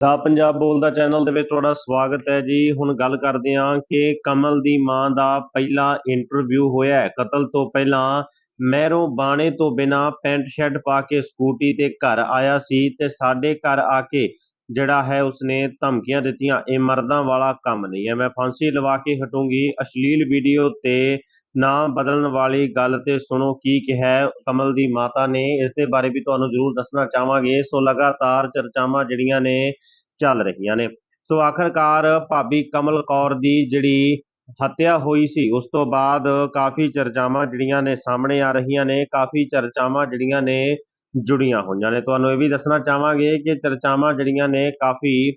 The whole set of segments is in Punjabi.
ਦਾ ਪੰਜਾਬ ਬੋਲਦਾ ਚੈਨਲ ਦੇ ਵਿੱਚ ਤੁਹਾਡਾ ਸਵਾਗਤ ਹੈ ਜੀ। ਹੁਣ ਗੱਲ ਕਰਦੇ ਹਾਂ ਕਿ ਕਮਲ ਦੀ ਮਾਂ ਦਾ ਪਹਿਲਾ ਇੰਟਰਵਿਊ ਹੋਇਆ ਕਤਲ ਤੋਂ ਪਹਿਲਾਂ ਮਹਿਰੋਂ ਬਾਣੇ ਤੋਂ ਬਿਨਾ ਪੈਂਟ ਸ਼ਰਟ ਪਾ ਕੇ ਸਕੂਟੀ ਤੇ ਘਰ ਆਇਆ ਸੀ ਤੇ ਸਾਡੇ ਘਰ ਆ ਕੇ ਜਿਹੜਾ ਹੈ ਉਸਨੇ ਧਮਕੀਆਂ ਦਿੱਤੀਆਂ। ਇਹ ਮਰਦਾਂ ਵਾਲਾ ਕੰਮ ਨਹੀਂ ਹੈ। ਮੈਂ ਫਾਂਸੀ ਲਵਾ ਕੇ ਹਟੂੰਗੀ। ਅਸ਼ਲੀਲ ਵੀਡੀਓ ਤੇ ਨਾਮ ਬਦਲਣ ਵਾਲੀ ਗੱਲ ਤੇ ਸੁਣੋ ਕੀ ਕਿਹਾ ਕਮਲ ਦੀ ਮਾਤਾ ਨੇ। ਇਸ ਦੇ ਬਾਰੇ ਵੀ ਤੁਹਾਨੂੰ ਜ਼ਰੂਰ ਦੱਸਣਾ ਚਾਹਾਂਗੇ। ਸੋ ਲਗਾਤਾਰ ਚਰਚਾਵਾਂ ਜਿਹੜੀਆਂ ਨੇ, ਚੱਲ ਰਹੀਆਂ ਨੇ। ਸੋ ਆਖਰਕਾਰ ਭਾਬੀ ਕਮਲ ਕੌਰ ਦੀ ਜਿਹੜੀ ਹੱਤਿਆ ਹੋਈ ਸੀ, ਉਸ ਤੋਂ ਬਾਅਦ ਕਾਫੀ ਚਰਚਾਵਾਂ ਜਿਹੜੀਆਂ ਨੇ ਸਾਹਮਣੇ ਆ ਰਹੀਆਂ ਨੇ। ਕਾਫੀ ਚਰਚਾਵਾਂ ਜਿਹੜੀਆਂ ਨੇ ਜੁੜੀਆਂ ਹੋਈਆਂ ਨੇ। ਤੁਹਾਨੂੰ ਇਹ ਵੀ ਦੱਸਣਾ ਚਾਹਾਂਗੇ ਕਿ ਚਰਚਾਵਾਂ ਜਿਹੜੀਆਂ ਨੇ ਕਾਫੀ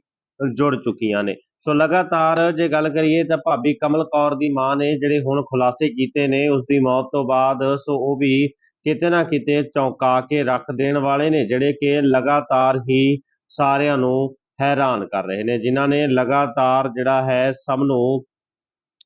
ਜੁੜ ਚੁੱਕੀਆਂ ਨੇ। ਸੋ ਲਗਾਤਾਰ ਜੇ ਗੱਲ ਕਰੀਏ ਤਾਂ ਭਾਬੀ ਕਮਲ ਕੌਰ ਦੀ ਮਾਂ ਨੇ ਜਿਹੜੇ ਹੁਣ ਖੁਲਾਸੇ ਕੀਤੇ ਨੇ ਉਸ ਦੀ ਮੌਤ ਤੋਂ ਬਾਅਦ ਸੋ ਉਹ ਵੀ ਕਿਤੇ ਨਾ ਕਿਤੇ ਚੌਂਕਾ ਕੇ ਰੱਖ ਦੇਣ ਵਾਲੇ ਨੇ ਜਿਹੜੇ ਕਿ ਲਗਾਤਾਰ ਹੀ ਸਾਰਿਆਂ ਨੂੰ ਹੈਰਾਨ ਕਰ ਰਹੇ ਨੇ ਜਿਨ੍ਹਾਂ ਨੇ ਲਗਾਤਾਰ ਜਿਹੜਾ ਹੈ ਸਭ ਨੂੰ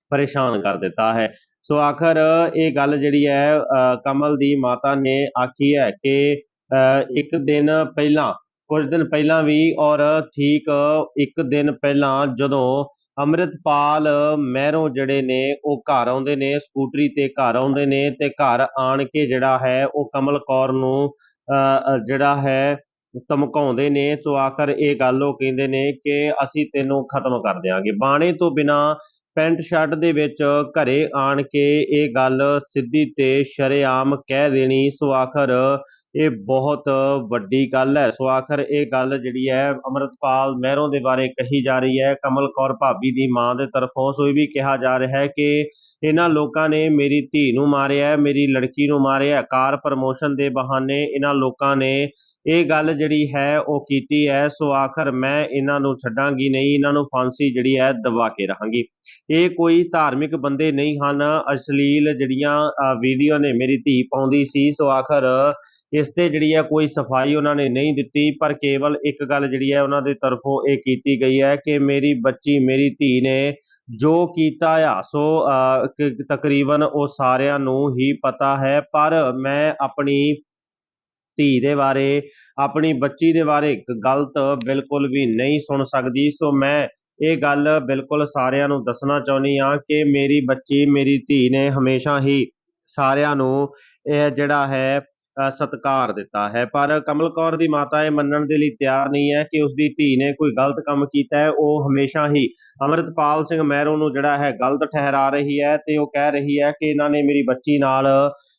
ਪਰੇਸ਼ਾਨ ਕਰ ਦਿੱਤਾ ਹੈ। ਸੋ ਆਖਰ ਇਹ ਗੱਲ ਜਿਹੜੀ ਹੈ ਅ, ਕਮਲ ਦੀ ਮਾਤਾ ਨੇ ਆਖੀ ਹੈ ਕਿ ਅ, ਇੱਕ ਦਿਨ ਪਹਿਲਾਂ ਕੁਝ ਦਿਨ ਪਹਿਲਾਂ ਵੀ ਔਰ ਠੀਕ ਇੱਕ ਦਿਨ ਪਹਿਲਾਂ ਜਦੋਂ ਅੰਮ੍ਰਿਤਪਾਲ ਮਹਿਰੋਂ ਜਿਹੜੇ ਨੇ ਉਹ ਘਰ ਆਉਂਦੇ ਨੇ ਸਕੂਟਰੀ ਤੇ ਘਰ ਆਉਂਦੇ ਨੇ ਤੇ ਘਰ ਆਣ ਕੇ ਜਿਹੜਾ ਹੈ ਉਹ ਕਮਲ ਕੌਰ ਨੂੰ ਅ, ਜਿਹੜਾ ਹੈ ਧਮਕਾਉਂਦੇ ਨੇ ਸੋ ਆਖਰ ਇਹ ਗੱਲ ਉਹ ਕਹਿੰਦੇ ਨੇ ਕਿ ਅਸੀਂ ਤੈਨੂੰ ਖਤਮ ਕਰ ਦਿਆਂਗੇ। ਬਾਣੇ ਤੋਂ ਬਿਨਾ ਪੈਂਟ ਸ਼ਰਟ ਦੇ ਵਿੱਚ ਘਰੇ ਆਣ ਕੇ ਇਹ ਗੱਲ ਸਿੱਧੀ ਤੇ ਸ਼ਰੇਆਮ ਕਹਿ ਦੇਣੀ ਸੋ ਆਖਰ ਇਹ ਬਹੁਤ ਵੱਡੀ ਗੱਲ ਹੈ। ਸੋ ਆਖਰ ਇਹ ਗੱਲ ਜਿਹੜੀ ਹੈ ਅਮਰਤਪਾਲ ਮਹਿਰੋਂ ਦੇ ਬਾਰੇ ਕਹੀ ਜਾ ਰਹੀ ਹੈ। ਕਮਲ ਕੌਰ ਭਾਬੀ ਦੀ ਮਾਂ ਦੇ ਤਰਫੋਂ ਸੋ ਇਹ ਵੀ ਕਿਹਾ ਜਾ ਰਿਹਾ ਹੈ ਕਿ ਇਹਨਾਂ ਲੋਕਾਂ ਨੇ ਮੇਰੀ ਧੀ ਨੂੰ ਮਾਰਿਆ ਮੇਰੀ ਲੜਕੀ ਨੂੰ ਮਾਰਿਆ ਕਾਰ ਪ੍ਰਮੋਸ਼ਨ ਦੇ ਬਹਾਨੇ ਇਹਨਾਂ ਲੋਕਾਂ ਨੇ ਇਹ ਗੱਲ ਜਿਹੜੀ ਹੈ ਉਹ ਕੀਤੀ ਹੈ। ਸੋ ਆਖਰ ਮੈਂ ਇਹਨਾਂ ਨੂੰ ਛੱਡਾਂਗੀ ਨਹੀਂ, ਇਹਨਾਂ ਨੂੰ ਫਾਂਸੀ ਜਿਹੜੀ ਹੈ ਦਬਾ ਕੇ ਰਹਾਂਗੀ। ਇਹ ਕੋਈ ਧਾਰਮਿਕ ਬੰਦੇ ਨਹੀਂ ਹਨ। ਅਸ਼ਲੀਲ ਜਿਹੜੀਆਂ ਵੀਡੀਓ ਨੇ ਮੇਰੀ ਧੀ ਪਾਉਂਦੀ ਸੀ। ਸੋ ਆਖਰ ਇਸ ਤੇ ਜਿਹੜੀ ਹੈ ਕੋਈ ਸਫ਼ਾਈ ਉਹਨਾਂ ਨੇ ਨਹੀਂ ਦਿੱਤੀ ਪਰ ਕੇਵਲ ਇੱਕ ਗੱਲ ਜਿਹੜੀ ਹੈ ਉਹਨਾਂ ਦੇ ਤਰਫੋਂ ਇਹ ਕੀਤੀ ਗਈ ਹੈ ਕਿ ਮੇਰੀ ਬੱਚੀ ਮੇਰੀ ਧੀ ਨੇ ਜੋ ਕੀਤਾ ਆ ਸੋ ਅ, ਤਕਰੀਬਨ ਉਹ ਸਾਰਿਆਂ ਨੂੰ ਹੀ ਪਤਾ ਹੈ ਪਰ ਮੈਂ ਆਪਣੀ ਧੀ ਦੇ ਬਾਰੇ ਆਪਣੀ ਬੱਚੀ ਦੇ ਬਾਰੇ ਗਲਤ ਬਿਲਕੁਲ ਵੀ ਨਹੀਂ ਸੁਣ ਸਕਦੀ। ਸੋ ਮੈਂ ਇਹ ਗੱਲ ਬਿਲਕੁਲ ਸਾਰਿਆਂ ਨੂੰ ਦੱਸਣਾ ਚਾਹੁੰਦੀ ਆ ਕਿ ਮੇਰੀ ਬੱਚੀ ਮੇਰੀ ਧੀ ਨੇ ਹਮੇਸ਼ਾ ਹੀ ਸਾਰਿਆਂ ਨੂੰ ਇਹ ਜਿਹੜਾ ਹੈ ਸਤਿਕਾਰ ਦਿੱਤਾ ਹੈ। ਪਰ ਕਮਲ ਕੌਰ ਦੀ ਮਾਤਾ ਇਹ ਮੰਨਣ ਦੇ ਲਈ ਤਿਆਰ ਨਹੀਂ ਹੈ ਕਿ ਉਸ ਦੀ ਧੀ ਨੇ ਕੋਈ ਗਲਤ ਕੰਮ ਕੀਤਾ ਹੈ। ਉਹ ਹਮੇਸ਼ਾ ਹੀ ਅਮਰਿਤਪਾਲ ਸਿੰਘ ਮਹਿਰੋਂ ਨੂੰ ਜਿਹੜਾ ਹੈ ਗਲਤ ਠਹਿਰਾ ਰਹੀ ਹੈ ਤੇ ਉਹ ਕਹਿ ਰਹੀ ਹੈ ਕਿ ਇਹਨਾਂ ਨੇ ਮੇਰੀ ਬੱਚੀ ਨਾਲ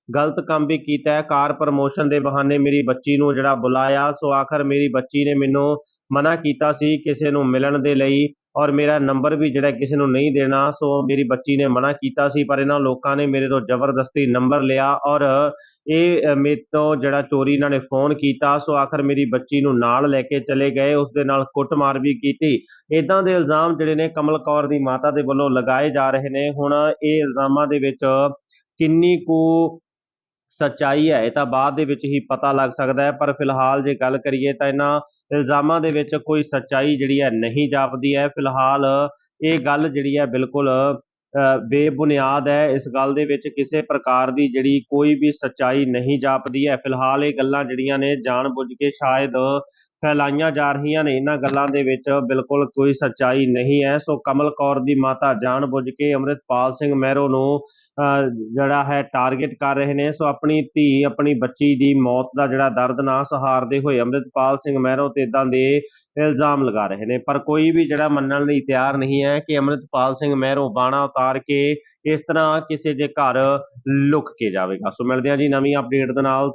ਗਲਤ ਕੰਮ ਵੀ ਕੀਤਾ ਹੈ। ਕਾਰ ਪ੍ਰਮੋਸ਼ਨ ਦੇ ਬਹਾਨੇ ਮੇਰੀ ਬੱਚੀ ਨੂੰ ਜਿਹੜਾ ਬੁਲਾਇਆ। ਸੋ ਆਖਰ ਮੇਰੀ ਬੱਚੀ ਨੇ ਮੈਨੂੰ ਮਨਾ ਕੀਤਾ ਸੀ ਕਿਸੇ ਨੂੰ ਮਿਲਣ ਦੇ ਲਈ। ਔਰ ਮੇਰਾ ਨੰਬਰ ਵੀ ਜਿਹੜਾ ਕਿਸੇ ਨੂੰ ਨਹੀਂ ਦੇਣਾ, ਸੋ ਮੇਰੀ ਬੱਚੀ ਨੇ ਮਨਾ ਕੀਤਾ ਸੀ, ਪਰ ਇਹਨਾਂ ਲੋਕਾਂ ਨੇ ਮੇਰੇ ਤੋਂ ਜ਼ਬਰਦਸਤੀ ਨੰਬਰ ਲਿਆ ਔਰ ਇਹ ਮੇਰੇ ਤੋਂ ਜਿਹੜਾ ਚੋਰੀ ਇਹਨਾਂ ਨੇ ਫੋਨ ਕੀਤਾ, ਸੋ ਆਖਰ ਮੇਰੀ ਬੱਚੀ ਨੂੰ ਨਾਲ ਲੈ ਕੇ ਚਲੇ ਗਏ ਉਸ ਦੇ ਨਾਲ ਕੁੱਟਮਾਰ ਵੀ ਕੀਤੀ। ਇਦਾਂ ਦੇ ਇਲਜ਼ਾਮ ਜਿਹੜੇ ਨੇ ਕਮਲ ਕੌਰ ਦੀ ਮਾਤਾ ਦੇ ਵੱਲੋਂ ਲਗਾਏ ਜਾ ਰਹੇ ਨੇ। ਹੁਣ ਇਹ ਇਲਜ਼ਾਮਾਂ ਦੇ ਵਿੱਚ ਕਿੰਨੀ ਕੁ ਸੱਚਾਈ ਹੈ, ਇਹ ਤਾਂ ਬਾਅਦ ਦੇ ਵਿੱਚ ਹੀ ਪਤਾ ਲੱਗ ਸਕਦਾ ਹੈ, ਪਰ ਫਿਲਹਾਲ ਜੇ ਗੱਲ ਕਰੀਏ ਤਾਂ ਇਹਨਾਂ ਇਲਜ਼ਾਮਾਂ ਦੇ ਵਿੱਚ ਕੋਈ ਸੱਚਾਈ ਜਿਹੜੀ ਹੈ ਨਹੀਂ ਜਾਪਦੀ ਹੈ। ਫਿਲਹਾਲ ਇਹ ਗੱਲ ਜਿਹੜੀ ਹੈ ਬਿਲਕੁਲ ਬੇਬੁਨਿਆਦ ਹੈ। ਇਸ ਗੱਲ ਦੇ ਵਿੱਚ ਕਿਸੇ ਪ੍ਰਕਾਰ ਦੀ ਜਿਹੜੀ ਕੋਈ ਵੀ ਸੱਚਾਈ ਨਹੀਂ ਜਾਪਦੀ ਹੈ। ਫਿਲਹਾਲ ਇਹ ਗੱਲਾਂ ਜਿਹੜੀਆਂ ਨੇ ਜਾਣਬੁੱਝ ਕੇ ਸ਼ਾਇਦ ਫੈਲਾਈਆਂ ਜਾ ਰਹੀਆਂ ਨੇ। ਇਹਨਾਂ ਗੱਲਾਂ ਦੇ ਵਿੱਚ ਬਿਲਕੁਲ ਕੋਈ ਸੱਚਾਈ ਨਹੀਂ ਹੈ। ਸੋ ਕਮਲ ਕੌਰ ਦੀ ਮਾਤਾ ਜਾਣਬੁੱਝ ਕੇ ਅੰਮ੍ਰਿਤਪਾਲ ਸਿੰਘ ਮਹਿਰੋ ਨੂੰ ਜਿਹੜਾ ਹੈ ਟਾਰਗੇਟ ਕਰ ਰਹੇ ਨੇ। ਸੋ ਆਪਣੀ ਧੀ, ਆਪਣੀ ਬੱਚੀ ਦੀ ਮੌਤ ਦਾ ਜਿਹੜਾ ਦਰਦ ਨਾ ਸਹਾਰਦੇ ਹੋਏ ਅੰਮ੍ਰਿਤਪਾਲ ਸਿੰਘ ਮਹਿਰੋ ਤੇ ਇਦਾਂ ਦੇ ਇਲਜ਼ਾਮ ਲਗਾ ਰਹੇ ਨੇ। ਪਰ ਕੋਈ ਵੀ ਜਿਹੜਾ ਮੰਨਣ ਲਈ ਤਿਆਰ ਨਹੀਂ ਹੈ ਕਿ ਅੰਮ੍ਰਿਤਪਾਲ ਸਿੰਘ ਮਹਿਰੋ ਬਾਣਾ ਉਤਾਰ ਕੇ ਇਸ ਤਰ੍ਹਾਂ ਕਿਸੇ ਦੇ ਘਰ ਲੁਕ ਕੇ ਜਾਵੇਗਾ। ਸੋ ਮਿਲਦੇ ਹਾਂ ਜੀ ਨਵੀਂ ਅਪਡੇਟ ਦੇ ਨਾਲ।